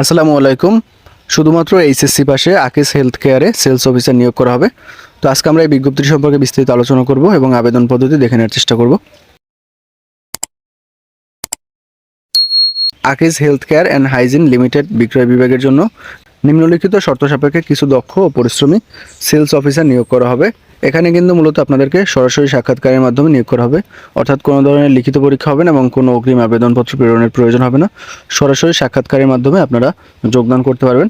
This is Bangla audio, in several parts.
আসসালামু আলাইকুম। শুধুমাত্র এইচএসসি পাশে আকিস হেলথ কেয়ারে সেলস অফিসার নিয়োগ করা হবে। তো আজকে আমরা এই বিজ্ঞপ্তি সম্পর্কে বিস্তারিত আলোচনা করব এবং আবেদন পদ্ধতি দেখে নেওয়ার চেষ্টা করব। Akij health care and hygiene limited বিক্রয় বিভাগের জন্য নিম্নলিখিত শর্ত সাপেক্ষে কিছু দক্ষ ও পরিশ্রমী সেলস অফিসার নিয়োগ করা হবে। এখানে কিন্তু মূলত আপনাদেরকে সরাসরি সাক্ষাৎকারের মাধ্যমে নিয়োগ করা হবে। অর্থাৎ কোনো ধরনের লিখিত পরীক্ষা হবে না এবং কোনো অগ্রিম আবেদনপত্র প্রেরণের প্রয়োজন হবে না। সরাসরি সাক্ষাৎকারের মাধ্যমে আপনারা যোগদান করতে পারবেন।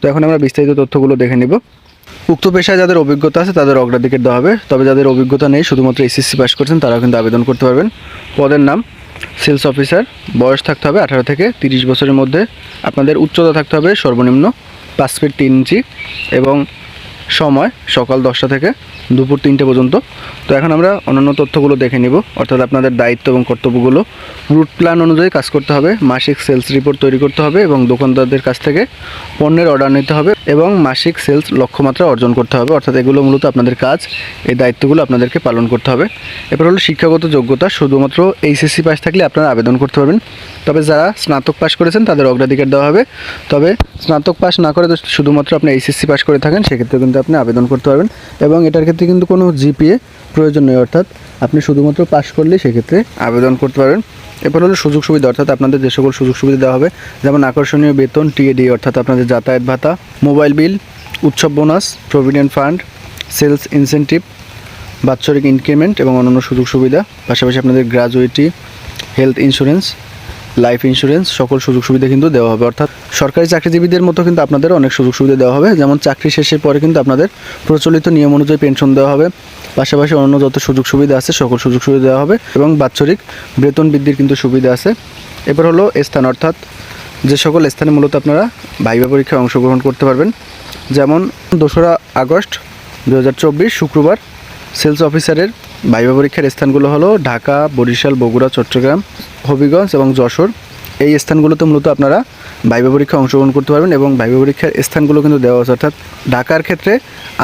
তো এখন আমরা বিস্তারিত তথ্যগুলো দেখে নিব। উক্ত পেশায় যাদের অভিজ্ঞতা আছে তাদের অগ্রাধিকার দেওয়া হবে। তবে যাদের অভিজ্ঞতা নেই, শুধুমাত্র এসএসসি পাস করছেন, তারাও কিন্তু আবেদন করতে পারবেন। পদের নাম, সেলস অফিসার, বয়স থাকতে হবে আঠারো থেকে তিরিশ বছরের মধ্যে। আপনাদের উচ্চতা থাকতে হবে সর্বনিম্ন পাঁচ ফিট তিন ইঞ্চি এবং সময়, সকাল দশটা থেকে দুপুর তিনটে পর্যন্ত। তো এখন আমরা অন্যান্য তথ্যগুলো দেখে নিব। অর্থাৎ আপনাদের দায়িত্ব এবং কর্তব্যগুলো। রুট প্ল্যান অনুযায়ী কাজ করতে হবে। মাসিক সেলস রিপোর্ট তৈরি করতে হবে এবং দোকানদারদের কাছ থেকে পণ্যের অর্ডার নিতে হবে। এবং মাসিক সেলস লক্ষ্যমাত্রা অর্জন করতে হবে। অর্থাৎ এগুলো মূলত আপনাদের কাজ, এই দায়িত্বগুলো আপনাদেরকে পালন করতে হবে। এরপর হলো শিক্ষাগত যোগ্যতা, শুধুমাত্র এইচএসসি পাস থাকলে আপনারা আবেদন করতে পারবেন। তবে যারা স্নাতক পাস করেছেন, তাদের অগ্রাধিকার দেওয়া হবে। তবে স্নাতক পাস না করে শুধুমাত্র আপনি এইচএসসি পাস করে থাকেন সেক্ষেত্রে কিন্তু আপনি আবেদন করতে পারবেন। এবং এটার ক্ষেত্রে কিন্তু কোনো জিপিএ প্রয়োজন নেই। অর্থাৎ আপনি শুধুমাত্র পাস করলেই সেক্ষেত্রে আবেদন করতে পারবেন। এরপর হলো সুযোগ সুবিধা, অর্থাৎ আপনাদের যে সকল সুযোগ সুবিধা দেওয়া হবে, যেমন আকর্ষণীয় বেতন টিএডি অর্থাৎ আপনাদের যাতায়াত ভাতা মোবাইল বিল, উৎসব bonus, provident fund, sales incentive, বাৎসরিক ইনক্রিমেন্ট এবং অন্যান্য সুযোগ সুবিধা, পাশাপাশি আপনাদের gratuity health insurance, life insurance সকল সুযোগ সুবিধা কিন্তু দেওয়া হবে। অর্থাৎ সরকারি চাকরিজীবীদের মতো কিন্তু আপনাদের অনেক সুযোগ সুবিধা দেওয়া হবে। যেমন চাকরি শেষের পরে কিন্তু আপনাদের প্রচলিত নিয়ম অনুযায়ী পেনশন দেওয়া হবে। পাশাপাশি অন্য যত সুযোগ সুবিধা আছে সকল সুযোগ সুবিধা দেওয়া হবে এবং বাৎসরিক বেতন বৃদ্ধির কিন্তু সুবিধা আছে। এবার হলো স্থান, অর্থাৎ যে সকল স্থানে মূলত আপনারা ভাইবা পরীক্ষায় অংশগ্রহণ করতে পারবেন, যেমন দোসরা আগস্ট দু হাজার চব্বিশ শুক্রবার সেলস অফিসারের ভাইবা পরীক্ষার স্থানগুলো হলো ঢাকা, বরিশাল, বগুড়া, চট্টগ্রাম, হবিগঞ্জ এবং যশোর। এই স্থানগুলোতে মূলত আপনারা ভাইবা পরীক্ষায় অংশগ্রহণ করতে পারবেন এবং ভাইবা পরীক্ষার স্থানগুলো কিন্তু দেওয়া আছে। অর্থাৎ ঢাকার ক্ষেত্রে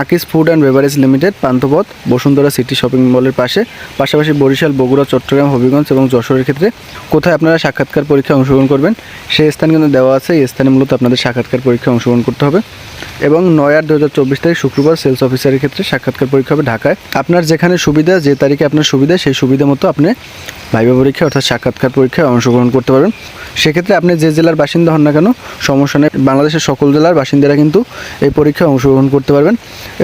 Akij food and beverage limited, Panthapath, Bashundhara city shopping মলের পাশে। পাশাপাশি বরিশাল, বগুড়া, চট্টগ্রাম, হবিগঞ্জ এবং যশোরের ক্ষেত্রে কোথায় আপনারা সাক্ষাৎকার পরীক্ষায় অংশগ্রহণ করবেন, সেই স্থান কিন্তু দেওয়া আছে। এই স্থানে মূলত আপনাদের সাক্ষাৎকার পরীক্ষায় অংশগ্রহণ করতে হবে এবং নয় আট দু হাজার চব্বিশ তারিখ শুক্রবার সেলস অফিসারের ক্ষেত্রে সাক্ষাৎকার পরীক্ষা হবে ঢাকায়। আপনার যেখানে সুবিধা, যে তারিখে আপনার সুবিধা, সেই সুবিধা মতো আপনি ভাইবা পরীক্ষা অর্থাৎ সাক্ষাৎকার পরীক্ষায় অংশগ্রহণ করতে পারবেন। সেক্ষেত্রে আপনি যে জেলার বাসিন্দা হন না কেন, সমস্যা নেই। বাংলাদেশের সকল জেলার বাসিন্দারা কিন্তু এই পরীক্ষায় অংশগ্রহণ করতে পারবেন।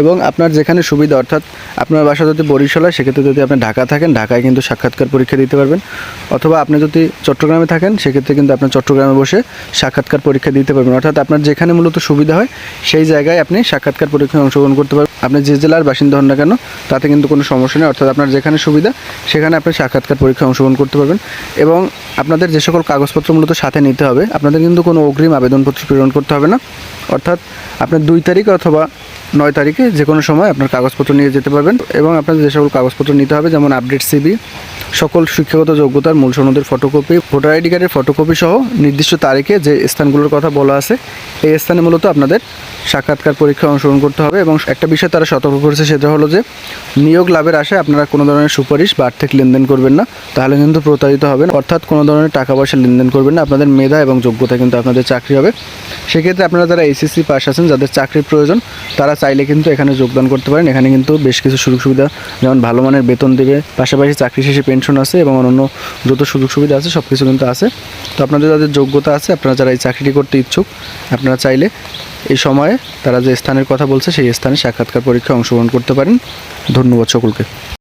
এবং আপনার যেখানে সুবিধা, অর্থাৎ আপনার বাসা যদি বরিশাল হয় সেক্ষেত্রে যদি আপনি ঢাকা থাকেন, ঢাকায় কিন্তু সাক্ষাৎকার পরীক্ষা দিতে পারবেন। অথবা আপনি যদি চট্টগ্রামে থাকেন, সেক্ষেত্রে কিন্তু আপনার চট্টগ্রামে বসে সাক্ষাৎকার পরীক্ষা দিতে পারবেন। অর্থাৎ আপনার যেখানে মূলত সুবিধা হয়, সেই জায়গায় আপনি সাক্ষাৎকার পরীক্ষায় অংশগ্রহণ করতে পারবেন। আপনি যে জেলার বাসিন্দা হন না কেন, তাতে কিন্তু কোনো সমস্যা নেই। অর্থাৎ আপনার যেখানে সুবিধা, সেখানে আপনি সাক্ষাৎকার পরীক্ষায় অংশগ্রহণ করতে পারবেন। এবং আপনাদের যে সকল কাগজপত্র মূলত সাথে নিতে হবে, আপনাদের কিন্তু কোনো অগ্রিম আবেদনপত্র প্রেরণ করতে হবে না। অর্থাৎ আপনার দুই তারিখ অথবা নয় তারিখে যে কোনো সময় আপনার কাগজপত্র নিয়ে যেতে পারবেন এবং আপনাদের যে সকল কাগজপত্র নিতে হবে, যেমন আপডেট সিবি সকল শিক্ষাগত যোগ্যতার মূল সনদের ফটোকপি ভোটার আইডি কার্ডের ফটোকপি সহ নির্দিষ্ট তারিখে যে স্থানগুলোর কথা বলা আছে, এই স্থানে মূলত আপনাদের সাক্ষাৎকার পরীক্ষায় অংশগ্রহণ করতে হবে এবং একটা বিষয় তারা সতর্ক করেছে সেটা হলো যে, নিয়োগ লাভের আশায় আপনারা কোনো ধরনের সুপারিশ বা আর্থিক লেনদেন করবেন না, তাহলে কিন্তু প্রতারিত হবেন। অর্থাৎ কোনো ধরনের টাকা পয়সা লেনদেন করবেন না, আপনাদের মেধা এবং যোগ্যতা কিন্তু আপনাদের চাকরি হবে। সেক্ষেত্রে আপনারা যারা এসএসসি পাস আছেন, যাদের চাকরির প্রয়োজন, তারা চাইলে কিন্তু এখানে যোগদান করতে পারেন। এখানে কিন্তু বেশ কিছু সুযোগ সুবিধা যেমন ভালো মানের বেতন দেবে, পাশাপাশি চাকরি শেষে পেনশন আছে এবং অন্যান্য যত সুযোগ সুবিধা আছে সব কিছু কিন্তু আছে। তো আপনাদের যাদের যোগ্যতা আছে, আপনারা যারা এই চাকরিটি করতে ইচ্ছুক, আপনারা চাইলে এই সময়ে তারা যে স্থানের কথা বলছে, সেই স্থানে সাক্ষাৎকার পরীক্ষায় অংশগ্রহণ করতে পারেন। ধন্যবাদ সকলকে।